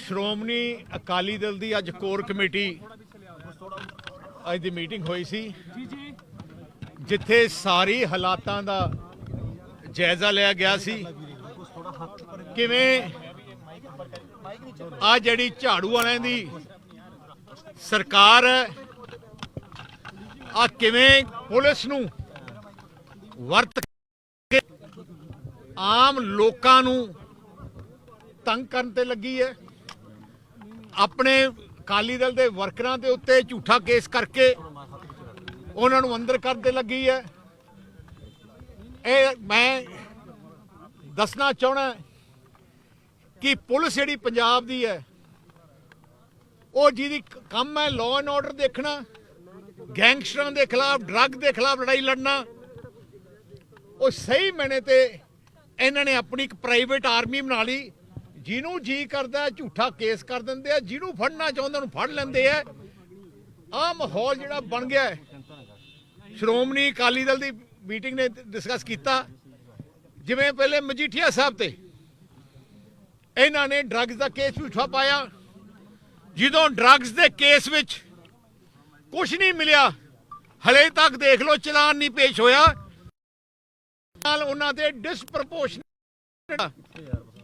ਸ਼੍ਰੋਮਣੀ ਅਕਾਲੀ ਦਲ ਦੀ ਅੱਜ core committee ਅੱਜ ਦੀ meeting ਹੋਈ ਸੀ। ਜਿੱਥੇ ਸਾਰੀ ਹਾਲਾਤਾਂ ਦਾ ਜਾਇਜ਼ਾ ਲਿਆ ਗਿਆ ਸੀ। ਕਿਵੇਂ ਆ ਜਿਹੜੀ ਝਾੜੂ ਵਾਲਿਆਂ ਦੀ ਸਰਕਾਰ ਆ ਕਿਵੇਂ ਪੁਲਿਸ ਨੂੰ ਵਰਤ ਕੇ ਆਮ ਲੋਕਾਂ ਨੂੰ ਤੰਗ ਕਰਨ ਤੇ ਲੱਗੀ ਹੈ? ਆਪਣੇ ਅਕਾਲੀ ਦਲ ਦੇ ਵਰਕਰਾਂ ਦੇ ਉੱਤੇ ਝੂਠਾ ਕੇਸ ਕਰਕੇ ਉਹਨਾਂ ਨੂੰ ਅੰਦਰ ਕਰਦੇ ਲੱਗੀ ਹੈ। ਇਹ ਮੈਂ ਦੱਸਣਾ ਚਾਹਣਾ ਕਿ ਪੁਲਿਸ ਜਿਹੜੀ ਪੰਜਾਬ ਦੀ ਹੈ, ਉਹ ਜਿਹਦੀ ਕੰਮ ਹੈ ਲਾਅ ਐਂਡ ਆਰਡਰ ਦੇਖਣਾ, ਗੈਂਗਸਟਰਾਂ ਦੇ ਖਿਲਾਫ ਡਰੱਗ ਦੇ ਖਿਲਾਫ ਲੜਾਈ ਲੜਨਾ, ਉਹ ਸਹੀ ਮੈਨੇ ਤੇ ਇਹਨਾਂ ਨੇ ਆਪਣੀ ਇੱਕ ਪ੍ਰਾਈਵੇਟ ਆਰਮੀ ਬਣਾ ਲਈ। ਜਿਹਨੂੰ ਜੀ ਕਰਦਾ ਝੂਠਾ ਕੇਸ ਕਰ ਦਿੰਦੇ ਆ, ਜਿਹਨੂੰ ਫੜਨਾ ਚਾਹੁੰਦੇ ਉਹਨੂੰ ਫੜ ਲੈਂਦੇ ਆ। ਆ ਮਾਹੌਲ ਜਿਹੜਾ ਬਣ ਗਿਆ ਹੈ। ਸ਼੍ਰੋਮਣੀ ਅਕਾਲੀ ਦਲ ਦੀ ਮੀਟਿੰਗ ਨੇ ਡਿਸਕਸ ਕੀਤਾ। ਜਿਵੇਂ ਪਹਿਲੇ ਮਜੀਠੀਆ ਸਾਹਿਬ ਤੇ ਇਹਨਾਂ ਨੇ ਡਰੱਗਸ ਦਾ ਕੇਸ ਵੀ ਝੂਠਾ ਪਾਇਆ। ਜਦੋਂ ਡਰੱਗਸ ਦੇ ਕੇਸ ਵਿੱਚ ਕੁਝ ਨਹੀਂ ਮਿਲਿਆ, ਹਲੇ ਤੱਕ ਦੇਖ ਲਓ, ਚਲਾਨ ਨਹੀਂ ਪੇਸ਼ ਹੋਇਆ। ਨਾਲ ਉਹਨਾਂ ਦੇ ਡਿਸਪ੍ਰੋਪੋਰਸ਼ਨੇਟ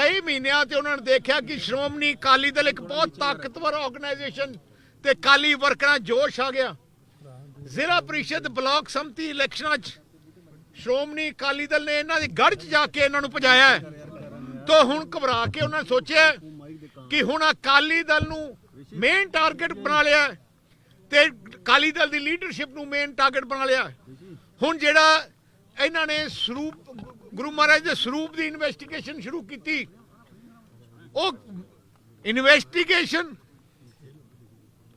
ਕਈ ਮਹੀਨਿਆਂ ਤੇ ਉਹਨਾਂ ਨੇ ਦੇਖਿਆ ਕਿ ਸ਼੍ਰੋਮਣੀ ਅਕਾਲੀ ਦਲ ਇੱਕ ਬਹੁਤ ਤਾਕਤਵਰ ਆਰਗੇਨਾਈਜੇਸ਼ਨ ਤੇ ਅਕਾਲੀ ਵਰਕਰਾਂ ਜੋਸ਼ ਆ ਗਿਆ ਜ਼ਿਲ੍ਹਾ ਪ੍ਰੀਸ਼ਦ ਬਲਾਕ ਸੰਮਤੀ ਇਲੈਕਸ਼ਨਾਂ 'ਚ ਸ਼੍ਰੋਮਣੀ ਅਕਾਲੀ ਦਲ ਨੇ ਇਹਨਾਂ ਦੀ ਗੜ੍ਹ 'ਚ ਜਾ ਕੇ ਇਹਨਾਂ ਨੂੰ ਭਜਾਇਆ ਹੈ। ਹੁਣ ਘਬਰਾ ਕੇ ਉਹਨਾਂ ਨੇ ਸੋਚਿਆ ਕਿ ਹੁਣ ਅਕਾਲੀ ਦਲ ਨੂੰ ਮੇਨ ਟਾਰਗੇਟ ਬਣਾ ਲਿਆ ਤੇ ਅਕਾਲੀ ਦਲ ਦੀ ਲੀਡਰਸ਼ਿਪ ਨੂੰ ਮੇਨ ਟਾਰਗੇਟ ਬਣਾ ਲਿਆ ਹੁਣ ਜਿਹੜਾ ਇਹਨਾਂ ਨੇ ਸਰੂਪ, ਗੁਰੂ ਮਹਾਰਾਜ ਦੇ ਸਰੂਪ ਦੀ ਇਨਵੈਸਟੀਗੇਸ਼ਨ ਸ਼ੁਰੂ ਕੀਤੀ ਉਹ ਇਨਵੈਸਟੀਗੇਸ਼ਨ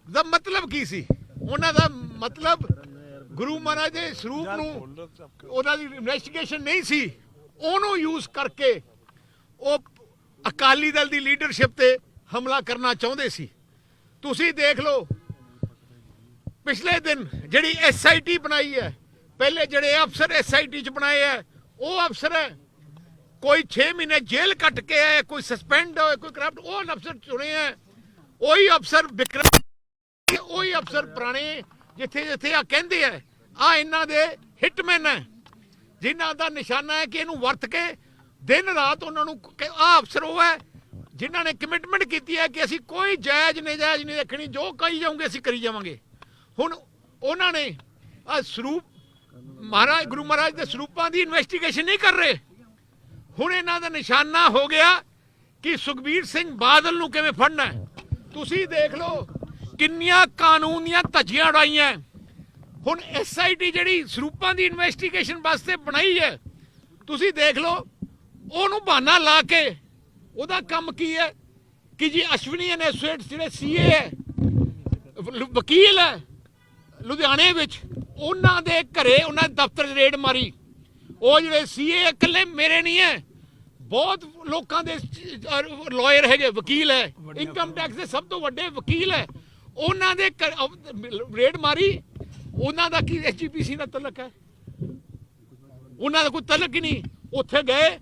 ਦਾ ਮਤਲਬ ਕੀ ਸੀ? ਉਹਨਾਂ ਦਾ ਮਤਲਬ ਗੁਰੂ ਮਹਾਰਾਜ ਦੇ ਸਰੂਪ ਨੂੰ ਉਹਨਾਂ ਦੀ ਇਨਵੈਸਟੀਗੇਸ਼ਨ ਨਹੀਂ ਸੀ। ਉਹਨੂੰ ਯੂਜ਼ ਕਰਕੇ ਉਹ ਅਕਾਲੀ ਦਲ ਦੀ ਲੀਡਰਸ਼ਿਪ ਤੇ ਹਮਲਾ ਕਰਨਾ ਚਾਹੁੰਦੇ ਸੀ। ਤੁਸੀਂ ਦੇਖ ਲਓ ਪਿਛਲੇ ਦਿਨ ਜਿਹੜੀ ਐਸਆਈਟੀ ਬਣਾਈ ਹੈ ਪਹਿਲੇ ਜਿਹੜੇ ਅਫਸਰ ਐਸਆਈਟੀ ਚ ਬਣਾਏ ਹੈ ਉਹ ਅਫਸਰ ਹੈ ਕੋਈ 6 ਮਹੀਨੇ ਜੇਲ੍ਹ ਕੱਟ ਕੇ ਆਏ ਕੋਈ ਸਸਪੈਂਡ ਹੋਏ ਕੋਈ ਕਰਪਟ ਉਹ ਅਫਸਰ ਚੁਣੇ ਹੈ ਉਹੀ ਅਫਸਰ ਵਿਕਰਮ, ਉਹੀ ਅਫਸਰ ਪੁਰਾਣੇ, ਜਿੱਥੇ ਜਿੱਥੇ ਆ ਕਹਿੰਦੇ ਆ ਆ ਇਹਨਾਂ ਦੇ ਹਿਟਮੈਨ ਹੈ ਜਿਨ੍ਹਾਂ ਦਾ ਨਿਸ਼ਾਨਾ ਹੈ ਕਿ ਇਹਨੂੰ ਵਰਤ ਕੇ ਦਿਨ ਰਾਤ ਉਹਨਾਂ ਨੂੰ ਆ ਅਫਸਰ ਉਹ ਹੈ, ਜਿਨ੍ਹਾਂ ਨੇ ਕਮਿਟਮੈਂਟ ਕੀਤੀ ਹੈ ਕਿ ਅਸੀਂ ਕੋਈ ਜਾਇਜ਼, ਨਜਾਇਜ਼ ਨਹੀਂ ਦੇਖਣੀ ਜੋ ਕਹੀ ਜਾਓਗੇ ਅਸੀਂ ਕਰੀ ਜਾਵਾਂਗੇ। ਹੁਣ ਉਹਨਾਂ ਨੇ ਆ ਸਰੂਪ, ਮਹਾਰਾਜ, ਗੁਰੂ ਮਹਾਰਾਜ ਦੇ ਸਰੂਪਾਂ ਦੀ ਇਨਵੈਸਟੀਗੇਸ਼ਨ ਨਹੀਂ ਕਰ ਰਹੇ। ਹੁਣ ਇਹਨਾਂ ਦਾ ਨਿਸ਼ਾਨਾ ਹੋ ਗਿਆ ਕਿ ਸੁਖਬੀਰ ਸਿੰਘ ਬਾਦਲ ਨੂੰ ਕਿਵੇਂ ਫੜਨਾ ਹੈ। ਤੁਸੀਂ ਦੇਖ ਲਓ ਕਿੰਨੀਆਂ ਕਾਨੂੰਨ ਦੀਆਂ ਧੱਜੀਆਂ ਉਡਾਈਆਂ ਹੁਣ ਐਸਆਈਟੀ ਜਿਹੜੀ ਸਰੂਪਾਂ ਦੀ ਇਨਵੈਸਟੀਗੇਸ਼ਨ ਵਾਸਤੇ ਬਣਾਈ ਹੈ, ਤੁਸੀਂ ਦੇਖ ਲਓ, ਉਹਨੂੰ ਬਹਾਨਾ ਲਾ ਕੇ ਉਹਦਾ ਕੰਮ ਕੀ ਹੈ ਕਿ ਜੀ ਅਸ਼ਵਨੀ ਐਂਡ ਐਸੋਸੀਏਟਸ ਜਿਹੜੇ ਸੀਏ ਹੈ ਵਕੀਲ ਹੈ ਲੁਧਿਆਣੇ ਵਿੱਚ, ਉਹਨਾਂ ਦੇ ਘਰੇ ਉਹਨਾਂ ਦੇ ਦਫ਼ਤਰ ਰੇਡ ਮਾਰੀ। ਉਹ ਜਿਹੜੇ ਸੀਏ ਇਕੱਲੇ ਮੇਰੇ ਨਹੀਂ ਹੈ ਬਹੁਤ ਲੋਕਾਂ ਦੇ ਲਾਇਰ ਹੈਗੇ ਵਕੀਲ ਹੈ ਇਨਕਮ ਟੈਕਸ ਦੇ ਸਭ ਤੋਂ ਵੱਡੇ ਵਕੀਲ ਹੈ ਉਹਨਾਂ ਦੇ ਰੇਡ ਮਾਰੀ। ਉਹਨਾਂ ਦਾ ਕੀ ਐਸਜੀਪੀਸੀ ਨਾਲ ਤਲਕ ਹੈ ਉਹਨਾਂ ਦਾ ਕੋਈ ਤਲਕ ਹੀ ਨਹੀਂ। ਉੱਥੇ ਗਏ।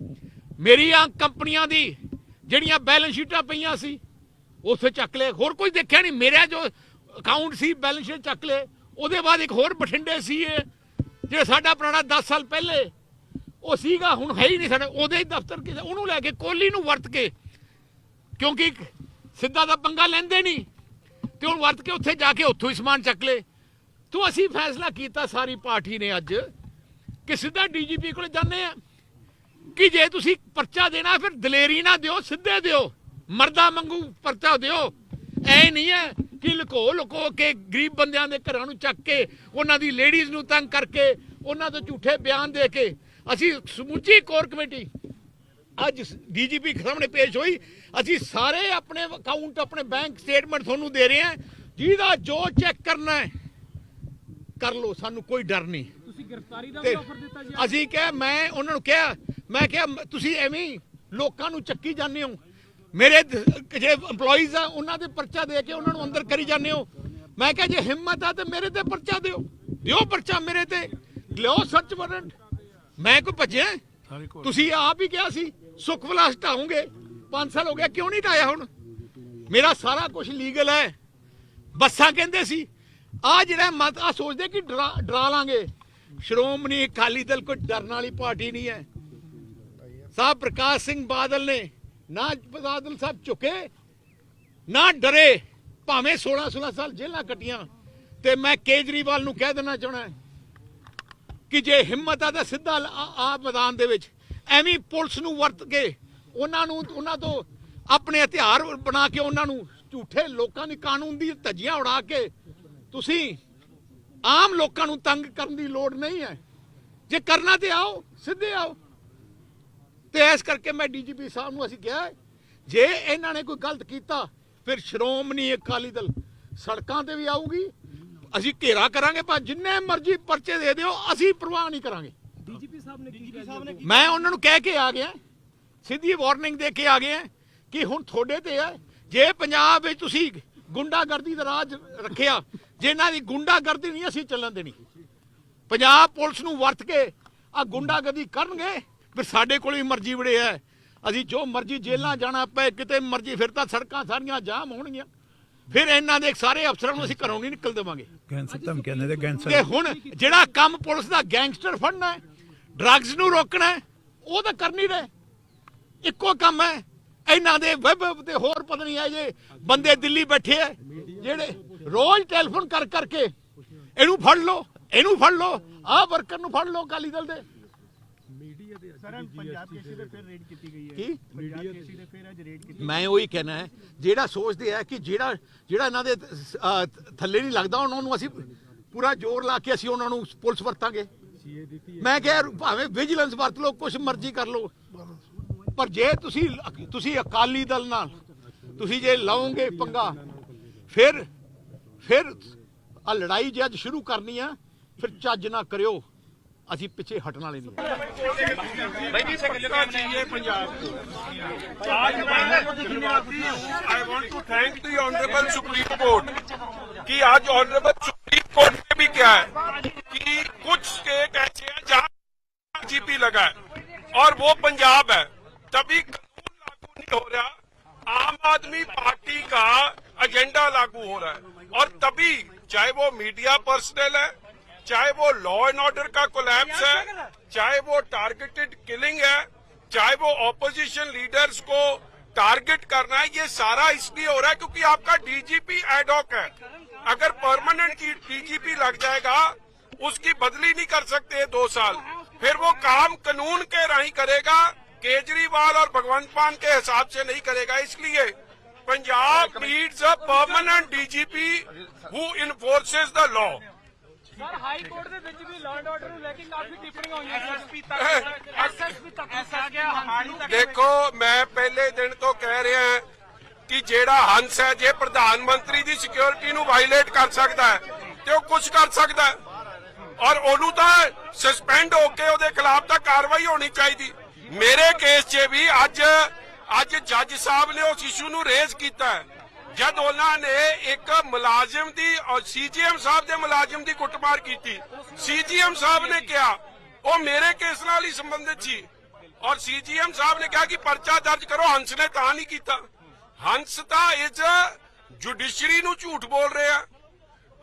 ਮੇਰੀਆਂ ਕੰਪਨੀਆਂ ਦੀ ਜਿਹੜੀਆਂ ਬੈਲੈਂਸ ਸ਼ੀਟਾਂ ਪਈਆਂ ਸੀ ਉੱਥੇ ਚੱਕ ਲਏ। ਹੋਰ ਕੋਈ ਦੇਖਿਆ ਨਹੀਂ। ਮੇਰਾ ਜੋ ਅਕਾਊਂਟ ਸੀ ਬੈਲੈਂਸ ਸ਼ੀਟ ਚੱਕ ਲਏ। ਉਹਦੇ ਬਾਅਦ ਇੱਕ ਹੋਰ ਬਠਿੰਡੇ ਸੀ ਇਹ ਜਿਹੜਾ ਸਾਡਾ ਪੁਰਾਣਾ 10 ਸਾਲ ਪਹਿਲੇ ਉਹ ਸੀਗਾ, ਹੁਣ ਹੈ ਹੀ ਨਹੀਂ ਸਾਡੇ, ਉਹਦੇ ਹੀ ਦਫ਼ਤਰ ਕਿਸੇ ਉਹਨੂੰ ਲੈ ਕੇ ਕੋਹਲੀ ਨੂੰ ਵਰਤ ਕੇ, ਕਿਉਂਕਿ ਸਿੱਧਾ ਦਾ ਪੰਗਾ ਲੈਂਦੇ ਨਹੀਂ। ਤੇ ਹੁਣ ਵਰਤ ਕੇ ਉੱਥੇ ਜਾ ਕੇ ਉੱਥੋਂ ਹੀ ਸਮਾਨ ਚੱਕ ਲਏ ਤੋ ਅਸੀਂ ਫੈਸਲਾ ਕੀਤਾ, ਸਾਰੀ ਪਾਰਟੀ ਨੇ ਅੱਜ, ਕਿ ਸਿੱਧਾ ਡੀਜੀਪੀ ਕੋਲ ਜਾਂਦੇ ਆ। ਕਿ ਜੇ ਤੁਸੀਂ ਪਰਚਾ ਦੇਣਾ, ਫਿਰ ਦਲੇਰੀ ਨਾ ਦਿਓ, ਸਿੱਧੇ ਦਿਓ। ਮਰਦਾ ਮੰਗੂ ਪਰਚਾ ਦਿਓ। ਐ ਨਹੀਂ ਹੈ ਕਿ ਲੁਕੋ ਲੁਕੋ ਕੇ ਗਰੀਬ ਬੰਦਿਆਂ ਦੇ ਘਰਾਂ ਨੂੰ ਚੱਕ ਕੇ, ਉਹਨਾਂ ਦੀ ਲੇਡੀਜ਼ ਨੂੰ ਤੰਗ ਕਰਕੇ, ਉਹਨਾਂ ਤੋਂ ਝੂਠੇ ਬਿਆਨ ਦੇ ਕੇ ਅਸੀਂ ਸਮੁੱਚੀ ਕੋਰ ਕਮੇਟੀ ਅੱਜ ਡੀਜੀਪੀ ਸਾਹਮਣੇ ਪੇਸ਼ ਹੋਈ ਅਸੀਂ ਸਾਰੇ ਆਪਣੇ ਅਕਾਊਂਟ ਆਪਣੇ ਬੈਂਕ ਸਟੇਟਮੈਂਟ ਤੁਹਾਨੂੰ ਦੇ ਰਹੇ ਹਾਂ ਜਿਹਦਾ ਜੋ ਚੈੱਕ ਕਰਨਾ ਹੈ ਕਰ ਲਓ ਸਾਨੂੰ ਕੋਈ ਡਰ ਨਹੀਂ। ਤੁਸੀਂ ਗ੍ਰਿਫਤਾਰੀ ਦਾ ਆਫਰ ਦਿੱਤਾ ਜੀ ਅਸੀਂ ਕਿਹਾ ਮੈਂ ਉਹਨਾਂ ਨੂੰ ਕਿਹਾ ਮੈਂ ਕਿਹਾ ਤੁਸੀਂ ਐਵੇਂ ਲੋਕਾਂ ਨੂੰ ਚੱਕੀ ਜਾਂਦੇ ਹੋ। ਮੇਰੇ ਜੇ EMPLOYEES ਆ ਉਹਨਾਂ ਦੇ ਪਰਚਾ ਦੇ ਕੇ ਉਹਨਾਂ ਨੂੰ ਅੰਦਰ ਕਰੀ ਜਾਂਦੇ ਹੋ। ਮੈਂ ਕਿਹਾ ਜੇ ਹਿੰਮਤ ਆ ਤੇ ਮੇਰੇ ਤੇ ਪਰਚਾ ਦਿਓ। ਦਿਓ ਪਰਚਾ ਮੇਰੇ ਤੇ। ਲਿਓ ਸੱਚ ਵਾਰੰਟ ਮੈਂ ਕੋਈ ਭੱਜਿਆ? ਤੁਸੀਂ ਆਪ ਹੀ ਕਿਹਾ ਸੀ ਸੁਖ ਵਿਲਾਸ ਢਾਉਂਗੇ 5 ਸਾਲ ਹੋ ਗਿਆ ਕਿਉਂ ਨਹੀਂ ਢਾਇਆ ਹੁਣ? ਮੇਰਾ ਸਾਰਾ ਕੁਝ ਲੀਗਲ ਹੈ। ਬੱਸਾਂ ਕਹਿੰਦੇ ਸੀ ਆ ਜਿਹੜਾ ਮਤ ਆ ਸੋਚਦੇ ਕਿ ਡਰਾ ਲਾਂਗੇ। ਸ਼੍ਰੋਮਣੀ ਅਕਾਲੀ ਦਲ ਕੋਈ ਡਰਨ ਵਾਲੀ ਪਾਰਟੀ ਨਹੀਂ ਹੈ। ਸਾਹਿਬ ਪ੍ਰਕਾਸ਼ ਸਿੰਘ ਬਾਦਲ ਨੇ ਨਾ ਬਾਦਲ ਸਾਹਿਬ ਝੁਕੇ ਨਾ ਡਰੇ। ਭਾਵੇਂ 16 16 ਸਾਲ ਜੇਲ੍ਹਾਂ ਕੱਟੀਆਂ ਤੇ ਮੈਂ ਕੇਜਰੀਵਾਲ ਨੂੰ ਕਹਿ ਦੇਣਾ ਚਾਹਣਾ ਕਿ ਜੇ ਹਿੰਮਤ ਆ ਤਾਂ ਸਿੱਧਾ ਆ ਮੈਦਾਨ ਦੇ ਵਿੱਚ। ਐਵੇਂ ਪੁਲਿਸ ਨੂੰ ਵਰਤ ਕੇ ਉਹਨਾਂ ਨੂੰ ਉਹਨਾਂ ਤੋਂ ਆਪਣੇ ਹਥਿਆਰ ਬਣਾ ਕੇ ਉਹਨਾਂ ਨੂੰ ਝੂਠੇ ਲੋਕਾਂ ਦੀ ਕਾਨੂੰਨ ਦੀ ਧੱਜੀਆਂ ਉਡਾ ਕੇ ਤੁਸੀਂ ਆਮ ਲੋਕਾਂ ਨੂੰ ਤੰਗ ਕਰਨ ਦੀ ਲੋੜ ਨਹੀਂ ਹੈ। ਜੇ ਕਰਨਾ ਤੇ ਆਓ, ਸਿੱਧੇ ਆਓ। ਤੇ ਇਸ ਕਰਕੇ ਮੈਂ ਡੀਜੀਪੀ ਸਾਹਿਬ ਨੂੰ ਅਸੀਂ ਕਿਹਾ ਜੇ ਇਹਨਾਂ ਨੇ ਕੋਈ ਗਲਤ ਕੀਤਾ, ਫਿਰ ਸ਼੍ਰੋਮਣੀ ਅਕਾਲੀ ਦਲ ਸੜਕਾਂ ਤੇ ਵੀ ਆਊਗੀ ਅਸੀਂ ਘੇਰਾ ਕਰਾਂਗੇ ਪਰ ਜਿੰਨੇ ਮਰਜ਼ੀ ਪਰਚੇ ਦੇ ਦਿਓ ਅਸੀਂ ਪ੍ਰਵਾਹ ਨਹੀਂ ਕਰਾਂਗੇ। ਡੀਜੀਪੀ ਸਾਹਿਬ ਨੇ ਕੀ ਕਿਹਾ? ਮੈਂ ਉਹਨਾਂ ਨੂੰ ਕਹਿ ਕੇ ਆ ਗਿਆ ਸਿੱਧੀ ਵਾਰਨਿੰਗ ਦੇ ਕੇ ਆ ਗਏ ਹਾਂ ਕਿ ਹੁਣ ਤੁਹਾਡੇ ਤੇ ਹੈ ਜੇ ਪੰਜਾਬ ਵਿੱਚ ਤੁਸੀਂ ਗੁੰਡਾਗਰਦੀ ਦਾ ਰਾਜ ਰੱਖਿਆ ਜੇ ਇਹਨਾਂ ਦੀ ਗੁੰਡਾਗਰਦੀ ਨਹੀਂ ਅਸੀਂ ਚੱਲਣ ਦੇਣੀ। ਪੰਜਾਬ ਪੁਲਿਸ ਨੂੰ ਵਰਤ ਕੇ ਆ ਗੁੰਡਾਗਰਦੀ ਕਰਨਗੇ ਫਿਰ ਸਾਡੇ ਕੋਲ ਵੀ ਮਰਜ਼ੀ ਬੜੇ ਹੈ ਅਸੀਂ ਜੋ ਮਰਜ਼ੀ ਜੇਲ੍ਹਾਂ ਜਾਣਾ ਪਏ ਕਿਤੇ ਮਰਜ਼ੀ ਫਿਰ ਤਾਂ ਸੜਕਾਂ ਸਾਰੀਆਂ ਜਾਮ ਹੋਣਗੀਆਂ। ਫਿਰ ਇਹਨਾਂ ਦੇ ਸਾਰੇ ਅਫਸਰਾਂ ਨੂੰ ਅਸੀਂ ਘਰੋਂ ਨਹੀਂ ਨਿਕਲ ਦੇਵਾਂਗੇ। ਗੈਂਗਸਟਰ ਧਮਕੀਆਂ ਦੇ ਗੈਂਗਸਟਰ ਤੇ ਹੁਣ ਜਿਹੜਾ ਕੰਮ ਪੁਲਿਸ ਦਾ ਗੈਂਗਸਟਰ ਫੜਨਾ ਹੈ ਡਰੱਗਸ ਨੂੰ ਰੋਕਣਾ ਹੈ ਉਹ ਤਾਂ ਕਰ ਨਹੀਂ ਰਹੇ। ਇੱਕੋ ਕੰਮ ਹੈ ਇਹਨਾਂ ਦੇ ਵੈਬ ਤੇ ਹੋਰ ਪਤਾ ਨਹੀਂ ਆ ਜੇ ਬੰਦੇ ਦਿੱਲੀ ਬੈਠੇ ਆ ਜਿਹੜੇ ਰੋਜ਼ ਟੈਲੀਫੋਨ ਕਰ ਕਰਕੇ ਇਹਨੂੰ ਫੜ ਲਓ ਇਹਨੂੰ ਫੜ ਲਓ ਆਹ ਵਰਕਰ ਨੂੰ ਫੜ ਲਓ ਅਕਾਲੀ ਦਲ ਦੇ। ਸਰ ਪੰਜਾਬ ਕੇਸੀ ਤੇ ਫਿਰ ਰੇਡ ਕੀਤੀ ਗਈ ਹੈ। ਕੀ? ਪੰਜਾਬ ਕੇਸੀ ਤੇ ਫਿਰ ਅੱਜ ਰੇਡ ਕੀਤੀ ਮੈਂ ਉਹੀ ਕਹਿਣਾ ਹੈ ਜਿਹੜਾ ਸੋਚਦੇ ਆ ਕਿ ਜਿਹੜਾ ਜਿਹੜਾ ਇਹਨਾਂ ਦੇ ਅਹ, ਥੱਲੇ ਨਹੀਂ ਲੱਗਦਾ ਉਹਨਾਂ ਨੂੰ ਅਸੀਂ ਪੂਰਾ ਜ਼ੋਰ ਲਾ ਕੇ ਅਸੀਂ ਉਹਨਾਂ ਨੂੰ ਪੁਲਿਸ ਵਰਤਾਂਗੇ। ਮੈਂ ਕਿਹਾ ਯਾਰ, ਭਾਵੇਂ ਵਿਜੀਲੈਂਸ ਵਰਤ ਲਓ ਕੁਛ ਮਰਜ਼ੀ ਕਰ ਲਓ। ਪਰ ਜੇ ਤੁਸੀਂ ਤੁਸੀਂ ਅਕਾਲੀ ਦਲ ਨਾਲ ਤੁਸੀਂ ਜੇ ਲਾਓਗੇ ਪੰਗਾ ਫਿਰ ਫਿਰ ਆ ਲੜਾਈ ਜੇ ਅੱਜ ਸ਼ੁਰੂ ਕਰਨੀ ਆ ਫਿਰ ਚੱਜ ਨਾ ਕਰਿਓ। ਅਸੀਂ ਪਿੱਛੇ ਹਟਣ ਵਾਲੇ ਨਹੀਂ I want to thank the Honorable Supreme Court कि आज Honorable Supreme Court ने भी क्या है कि कुछ स्टेट ऐसे हैं जहां जीपी लगा है और वो पंजाब है तभी कानून लागू नहीं हो रहा आम आदमी पार्टी का एजेंडा लागू हो रहा है और तभी चाहे वो मीडिया पर्सनल है चाहे वो लॉ एंड ऑर्डर का कोलैप्स है चाहे वो टारगेटेड किलिंग है चाहे वो ऑपोजिशन लीडर्स को टारगेट करना है ये सारा इसलिए हो रहा है क्योंकि आपका डीजीपी एडॉक है। अगर परमानेंट की डीजीपी लग जाएगा उसकी बदली नहीं कर सकते दो साल। फिर वो काम कानून के राही करेगा केजरीवाल और भगवंत मान के हिसाब से नहीं करेगा। इसलिए Punjab needs a permanent DGP who enforces the law sir high court ਦੇ ਵਿੱਚ ਵੀ ਲਾਅ ਐਂਡ ਆਰਡਰ ਨੂੰ ਲੈ ਕੇ ਕਾਫੀ ਟਿੱਪਣੀਆਂ ਹੋਈਆਂ ਐਸਐਸਪੀ ਤੱਕ ਐਸਐਸਪੀ ਤੱਕ ਆ ਗਿਆ ਹਾਲੀ ਤੱਕ ਦੇਖੋ ਮੈਂ ਪਹਿਲੇ ਦਿਨ ਤੋਂ ਕਹਿ ਰਿਹਾ ਕਿ ਜਿਹੜਾ ਹੰਸ ਹੈ ਜੇ ਪ੍ਰਧਾਨ ਮੰਤਰੀ ਦੀ ਸਿਕਿਉਰਿਟੀ ਨੂੰ ਵਾਇਲੇਟ ਕਰ ਸਕਦਾ ਹੈ ਤੇ ਉਹ ਕੁਝ ਕਰ ਸਕਦਾ ਹੈ। ਔਰ ਉਹਨੂੰ ਤਾਂ ਸਸਪੈਂਡ ਹੋ ਕੇ ਉਹਦੇ ਖਿਲਾਫ ਤਾਂ ਕਾਰਵਾਈ ਹੋਣੀ ਚਾਹੀਦੀ। ਮੇਰੇ ਕੇਸ 'ਚ ਵੀ ਅੱਜ ਅੱਜ ਜੱਜ ਸਾਹਿਬ ਨੇ ਉਸ ਇਸ਼ੂ ਨੂੰ ਰੇਜ਼ ਕੀਤਾ ਹੈ। ਜਦ ਉਹਨਾਂ ਨੇ ਇੱਕ ਮੁਲਾਜ਼ਮ ਦੀ ਔਰ ਸੀਜੀਐਮ ਸਾਹਿਬ ਦੇ ਮੁਲਾਜ਼ਮ ਦੀ ਕੁੱਟਮਾਰ ਕੀਤੀ, ਸੀਜੀਐਮ ਸਾਹਿਬ ਨੇ ਕਿਹਾ, ਉਹ ਮੇਰੇ ਕੇਸ ਨਾਲ ਹੀ ਸੰਬੰਧਿਤ ਸੀ। ਔਰ ਸੀਜੀਐਮ ਸਾਹਿਬ ਨੇ ਕਿਹਾ ਕਿ ਪਰਚਾ ਦਰਜ ਕਰੋ, ਹੰਸ ਨੇ ਤਾਂ ਨਹੀਂ ਕੀਤਾ। ਹੰਸ ਤਾਂ ਇਸ ਜੁਡੀਸ਼ਰੀ ਨੂੰ ਝੂਠ ਬੋਲ ਰਿਹਾ।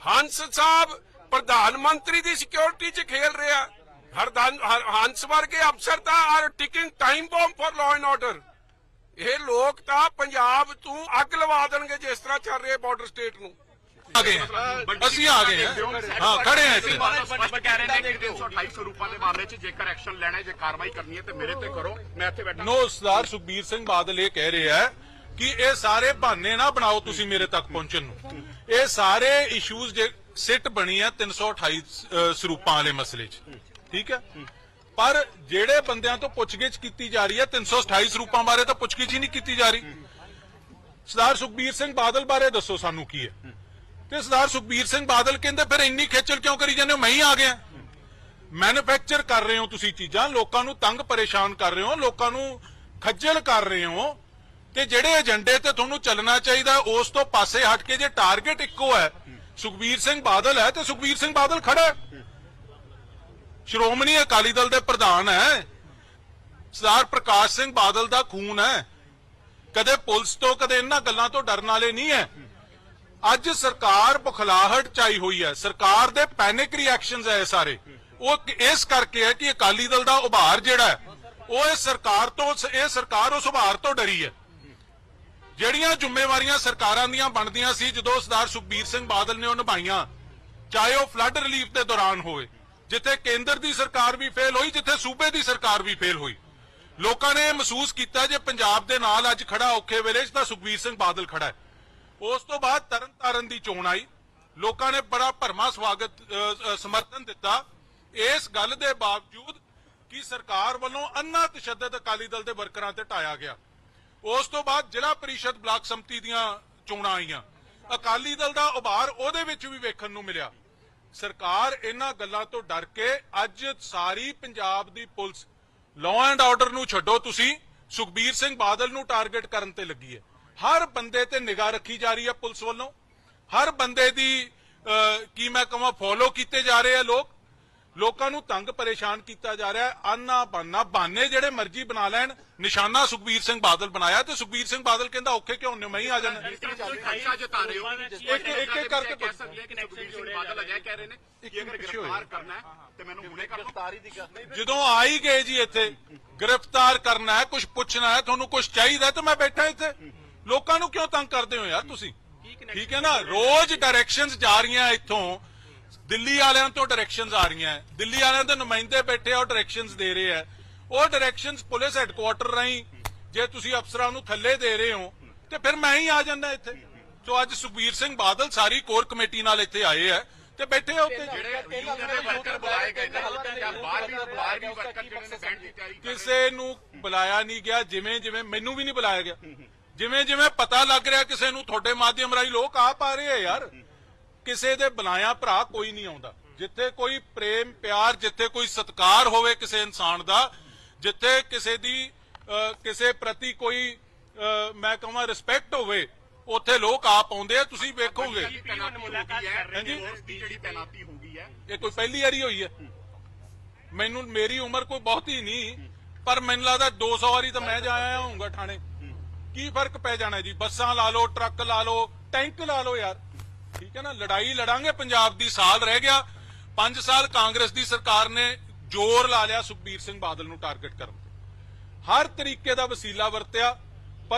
ਹੰਸ ਸਾਹਿਬ ਪ੍ਰਧਾਨ ਮੰਤਰੀ ਦੀ ਸਿਕਿਉਰਿਟੀ 'ਚ ਖੇਲ ਰਿਹਾ। ਹਰਦਾਨ ਹੰਸ ਵਰਗੇ ਅਫਸਰ ਤਾਂ are ticking time bomb for law and order ਇਹ ਲੋਕ ਤਾਂ ਪੰਜਾਬ ਤੋਂ ਅੱਗ ਲਵਾ ਦੇਣਗੇ ਜਿਸ ਤਰ੍ਹਾਂ ਚੱਲ ਰਿਹਾ ਬਾਰਡਰ ਸਟੇਟ ਨੂੰ। ਆ ਗਏ। ਅਸੀਂ ਆ ਗਏ ਹਾਂ ਹਾਂ ਖੜੇ ਹਾਂ। ਇੱਥੇ। ਸਪਸ਼ਟ ਕਹਿ ਰਹੇ ਨੇ ਕਿ 328 ਸਰੂਪਾਂ ਦੇ ਮਾਮਲੇ 'ਚ ਜੇਕਰ ਐਕਸ਼ਨ ਲੈਣਾ ਹੈ ਜੇ ਕਾਰਵਾਈ ਕਰਨੀ ਹੈ ਤੇ ਮੇਰੇ ਤੇ ਕਰੋ। ਮੈਂ ਇੱਥੇ ਬੈਠਾ। ਨੋ ਸਰਦਾਰ ਸੁਖਬੀਰ ਸਿੰਘ ਬਾਦਲ ਇਹ ਕਹਿ ਰਿਹਾ ਹੈ ਕਿ ਇਹ ਸਾਰੇ ਬਹਾਨੇ ਨਾ ਬਣਾਓ ਤੁਸੀਂ ਮੇਰੇ ਤੱਕ ਪਹੁੰਚਣ ਨੂੰ। ਇਹ ਸਾਰੇ ਇਸ਼ੂਜ਼ ਜੇ ਸਿੱਟ ਬਣੀ ਹੈ 328 ਅ, ਸਰੂਪਾਂ ਵਾਲੇ ਮਸਲੇ 'ਚ। ਠੀਕ ਹੈ? ਪਰ ਜਿਹੜੇ ਬੰਦਿਆਂ ਤੋਂ ਪੁੱਛਗਿੱਛ ਕੀਤੀ ਜਾ ਰਹੀ ਹੈ 328 ਸਰੂਪਾਂ ਬਾਰੇ ਤਾਂ ਪੁੱਛਗਿੱਛ ਹੀ ਨਹੀਂ ਕੀਤੀ ਜਾ ਰਹੀ। ਸਰਦਾਰ ਸੁਖਬੀਰ ਸਿੰਘ ਬਾਦਲ ਬਾਰੇ ਦੱਸੋ ਸਾਨੂੰ ਕੀ ਹੈ। ਤੇ ਸਰਦਾਰ ਸੁਖਬੀਰ ਸਿੰਘ ਬਾਦਲ ਕਹਿੰਦੇ, ਫਿਰ ਇੰਨੀ ਖੇਚਲ ਕਿਉਂ ਕਰੀ ਜਾਂਦੇ ਹੋ? ਮੈਂ ਹੀ ਆ ਗਿਆ। ਮੈਨੂਫੈਕਚਰ ਕਰ ਰਹੇ ਹੋ ਤੁਸੀਂ ਚੀਜ਼ਾਂ, ਲੋਕਾਂ ਨੂੰ ਤੰਗ ਪਰੇਸ਼ਾਨ ਕਰ ਰਹੇ ਹੋ, ਲੋਕਾਂ ਨੂੰ ਖੱਜਲ ਕਰ ਰਹੇ ਹੋ। ਤੇ ਜਿਹੜੇ ਏਜੰਡੇ ਤੇ ਤੁਹਾਨੂੰ ਚੱਲਣਾ ਚਾਹੀਦਾ, ਉਸ ਤੋਂ ਪਾਸੇ ਹਟ ਕੇ ਜੇ ਟਾਰਗੇਟ ਇੱਕੋ ਹੈ, ਸੁਖਬੀਰ ਸਿੰਘ ਬਾਦਲ ਹੈ ਤੇ ਸੁਖਬੀਰ ਸਿੰਘ ਬਾਦਲ ਖੜਾ ਹੈ। ਸ਼੍ਰੋਮਣੀ ਅਕਾਲੀ ਦਲ ਦੇ ਪ੍ਰਧਾਨ ਹੈ। ਸਰਦਾਰ ਪ੍ਰਕਾਸ਼ ਸਿੰਘ ਬਾਦਲ ਦਾ ਖੂਨ ਹੈ। ਕਦੇ ਪੁਲਿਸ ਤੋਂ, ਕਦੇ ਇਹਨਾਂ ਗੱਲਾਂ ਤੋਂ ਡਰਨ ਵਾਲੇ ਨਹੀਂ ਹੈ। ਅੱਜ ਸਰਕਾਰ ਬੁਖਲਾਹਟ ਚਾਈ ਹੋਈ ਹੈ। ਸਰਕਾਰ ਦੇ ਪੈਨਿਕ ਰਿਐਕਸ਼ਨਸ ਹੈ ਸਾਰੇ। ਉਹ ਇਸ ਕਰਕੇ ਹੈ ਕਿ ਅਕਾਲੀ ਦਲ ਦਾ ਉਭਾਰ ਜਿਹੜਾ ਉਹ ਇਹ ਸਰਕਾਰ ਤੋਂ, ਇਹ ਸਰਕਾਰ ਉਸ ਉਭਾਰ ਤੋਂ ਡਰੀ ਹੈ। ਜਿਹੜੀਆਂ ਜ਼ਿੰਮੇਵਾਰੀਆਂ ਸਰਕਾਰਾਂ ਦੀਆਂ ਬਣਦੀਆਂ ਸੀ, ਜਦੋਂ ਸਰਦਾਰ ਸੁਖਬੀਰ ਸਿੰਘ ਬਾਦਲ ਨੇ ਉਹ ਨਿਭਾਈਆਂ, ਚਾਹੇ ਉਹ ਫਲੱਡ ਰਿਲੀਫ ਦੇ ਦੌਰਾਨ ਹੋਵੇ ਜਿੱਥੇ ਕੇਂਦਰ ਦੀ ਸਰਕਾਰ ਵੀ ਫੇਲ ਹੋਈ, ਜਿੱਥੇ ਸੂਬੇ ਦੀ ਸਰਕਾਰ ਵੀ ਫੇਲ ਹੋਈ। ਲੋਕਾਂ ਨੇ ਮਹਿਸੂਸ ਕੀਤਾ ਜੇ ਪੰਜਾਬ ਦੇ ਨਾਲ ਅੱਜ ਖੜਾ ਔਖੇ ਵੇਲੇ 'ਚ ਤਾਂ ਸੁਖਬੀਰ ਸਿੰਘ ਬਾਦਲ ਖੜਾ ਹੈ। ਉਸ ਤੋਂ ਬਾਅਦ ਤਰਨਤਾਰਨ ਦੀ ਚੋਣ ਆਈ। ਲੋਕਾਂ ਨੇ ਬੜਾ ਭਰਮਾ ਸਵਾਗਤ ਸਮਰਥਨ ਦਿੱਤਾ। ਇਸ ਗੱਲ ਦੇ ਬਾਵਜੂਦ ਕਿ ਸਰਕਾਰ ਵੱਲੋਂ ਅੰਨਾ ਤਸ਼ੱਦਦ ਅਕਾਲੀ ਦਲ ਦੇ ਵਰਕਰਾਂ ਤੇ ਢਾਇਆ ਗਿਆ। ਉਸ ਤੋਂ ਬਾਅਦ ਜ਼ਿਲ੍ਹਾ ਪਰਿਸ਼ਦ ਬਲਾਕ ਸੰਮਤੀ ਦੀਆਂ ਚੋਣਾਂ ਆਈਆਂ। ਅਕਾਲੀ ਦਲ ਦਾ ਉਭਾਰ ਉਹਦੇ ਵਿੱਚ ਵੀ ਵੇਖਣ ਨੂੰ ਮਿਲਿਆ। ਸਰਕਾਰ ਇਹਨਾਂ ਗੱਲਾਂ ਤੋਂ ਡਰ ਕੇ ਅੱਜ ਸਾਰੀ ਪੰਜਾਬ ਦੀ ਪੁਲਿਸ ਲਾਅ ਐਂਡ ਆਰਡਰ ਨੂੰ ਛੱਡੋ ਤੁਸੀਂ, ਸੁਖਬੀਰ ਸਿੰਘ ਬਾਦਲ ਨੂੰ ਟਾਰਗੇਟ ਕਰਨ ਤੇ ਲੱਗੀ ਹੈ। ਹਰ ਬੰਦੇ ਤੇ ਨਿਗਾਹ ਰੱਖੀ ਜਾ ਰਹੀ ਹੈ ਪੁਲਿਸ ਵੱਲੋਂ। ਹਰ ਬੰਦੇ ਦੀ ਕੀ ਮੈਂ ਕਹਾਂ ਫੋਲੋ ਕੀਤੇ ਜਾ ਰਹੇ ਆ ਲੋਕ। ਲੋਕਾਂ ਨੂੰ ਤੰਗ ਪਰੇਸ਼ਾਨ ਕੀਤਾ ਜਾ ਰਿਹਾ ਹੈ। ਆਨਾ ਬਾਨਾ ਬਾਨੇ ਜਿਹੜੇ ਮਰਜ਼ੀ ਬਣਾ ਲੈਣ। ਨਿਸ਼ਾਨਾ ਸੁਖਬੀਰ ਸਿੰਘ ਬਾਦਲ ਬਣਾਇਆ ਤੇ ਸੁਖਬੀਰ ਸਿੰਘ ਬਾਦਲ ਕਹਿੰਦਾ ਔਖੇ ਕਿਉਂ? ਨੇ ਮੈਂ ਹੀ ਆ ਜਾਣਾ। ਖਰਚਾ ਜਤਾ ਰਹੇ ਹੋ। ਇੱਕ- ਇੱਕ- ਇੱਕ ਕਰਕੇ ਕਹਿ ਸਕਦੇ ਕਿ ਸੁਖਬੀਰ ਸਿੰਘ ਬਾਦਲ ਅਜਿਹਾ ਕਹਿ ਰਹੇ ਨੇ ਕਿ ਅਗਰ ਪਿੱਛੇ ਹੋਏ। ਗ੍ਰਿਫਤਾਰ ਕਰਨਾ ਹੈ ਤੇ ਮੈਨੂੰ ਹੁਣੇ ਕਰ ਲਓ ਜਦੋਂ ਆ ਹੀ ਗਏ ਜੀ ਇੱਥੇ ਗ੍ਰਿਫਤਾਰ ਕਰਨਾ ਹੈ ਕੁਝ ਪੁੱਛਣਾ ਹੈ ਤੁਹਾਨੂੰ ਕੁਝ ਚਾਹੀਦਾ ਤਾਂ ਮੈਂ ਬੈਠਾ ਇੱਥੇ। ਲੋਕਾਂ ਨੂੰ ਕਿਉਂ ਤੰਗ ਕਰਦੇ ਹੋ ਯਾਰ ਤੁਸੀਂ? ਠੀਕ ਹੈ ਨਾ? ਰੋਜ਼ ਡਾਇਰੈਕਸ਼ਨਸ ਜਾ ਰਹੀਆਂ ਇੱਥੋਂ। ਦਿੱਲੀ ਵਾਲਿਆਂ ਤੋਂ ਡਾਇਰੈਕਸ਼ਨਸ ਆ ਰਹੀਆਂ ਹੈ। ਦਿੱਲੀ ਵਾਲਿਆਂ ਦੇ ਨੁਮਾਇੰਦੇ ਬੈਠੇ ਆ ਉਹ ਡਾਇਰੈਕਸ਼ਨਸ ਦੇ ਰਹੇ ਆ ਉਹ ਡਾਇਰੈਕਸ਼ਨਸ ਪੁਲਿਸ ਹੈੱਡਕੁਆਟਰ ਰਾਹੀਂ ਜੇ ਤੁਸੀਂ ਅਫਸਰਾਂ ਨੂੰ ਥੱਲੇ ਦੇ ਰਹੇ ਹੋ ਤੇ ਫਿਰ ਮੈਂ ਹੀ ਆ ਜਾਂਦਾ ਇੱਥੇ ਸੋ ਅੱਜ ਸੁਖਬੀਰ ਸਿੰਘ ਬਾਦਲ ਸਾਰੀ ਕੋਰ ਕਮੇਟੀ ਨਾਲ ਇੱਥੇ ਆਏ ਆ ਤੇ ਬੈਠੇ ਉੱਤੇ। ਕਿਸੇ ਨੂੰ ਬੁਲਾਇਆ ਨਹੀਂ ਗਿਆ ਜਿਵੇਂ ਜਿਵੇਂ ਮੈਨੂੰ ਵੀ ਨਹੀਂ ਬੁਲਾਇਆ ਗਿਆ ਜਿਵੇਂ ਜਿਵੇਂ ਪਤਾ ਲੱਗ ਰਿਹਾ ਕਿਸੇ ਨੂੰ ਤੁਹਾਡੇ ਮਾਧਿਅਮ ਰਾਹੀਂ ਲੋਕ ਆ ਪਾ ਰਹੇ ਆ ਯਾਰ ਕਿਸੇ ਦੇ ਬੁਲਾਇਆ ਭਰਾ ਕੋਈ ਨਹੀਂ ਆਉਂਦਾ। ਜਿੱਥੇ ਕੋਈ ਪ੍ਰੇਮ ਪਿਆਰ ਜਿੱਥੇ ਕੋਈ ਸਤਕਾਰ ਹੋਵੇ ਕਿਸੇ ਇਨਸਾਨ ਦਾ ਜਿੱਥੇ ਕਿਸੇ ਦੀ ਕਿਸੇ ਪ੍ਰਤੀ ਕੋਈ ਮੈਂ ਕਹਾਂ ਰਿਸਪੈਕਟ ਹੋਵੇ ਉੱਥੇ ਲੋਕ ਆਪ ਆਉਂਦੇ ਆ ਤੁਸੀਂ ਵੇਖੋਗੇ। ਇਹ ਕੋਈ ਪਹਿਲੀ ਵਾਰੀ ਹੋਈ ਹੈ? ਮੈਨੂੰ ਮੇਰੀ ਉਮਰ ਕੋਈ ਬਹੁਤੀ ਨਹੀਂ ਪਰ ਮੈਨੂੰ ਲੱਗਦਾ 200 ਵਾਰੀ ਤਾਂ ਮੈਂ ਜਾ ਆਇਆ ਹੋਊਂਗਾ ਥਾਣੇ। ਕੀ ਫ਼ਰਕ ਪੈ ਜਾਣਾ ਜੀ? ਬੱਸਾਂ ਲਾ ਲਓ ਟਰੱਕ ਲਾ ਲਓ ਟੈਂਕ ਲਾ ਲਓ ਯਾਰ। ਠੀਕ ਹੈ ਨਾ, ਲੜਾਈ ਲੜਾਂਗੇ, ਪੰਜਾਬ ਦੀ ਸਾਲ ਰਹਿ ਗਿਆ। 5 ਸਾਲ ਕਾਂਗਰਸ ਦੀ ਸਰਕਾਰ ਨੇ ਜ਼ੋਰ ਲਾ ਲਿਆ ਸੁਖਬੀਰ ਸਿੰਘ ਬਾਦਲ ਨੂੰ ਟਾਰਗੇਟ ਕਰਨ ਤੇ। ਹਰ ਤਰੀਕੇ ਦਾ ਵਸੀਲਾ ਵਰਤਿਆ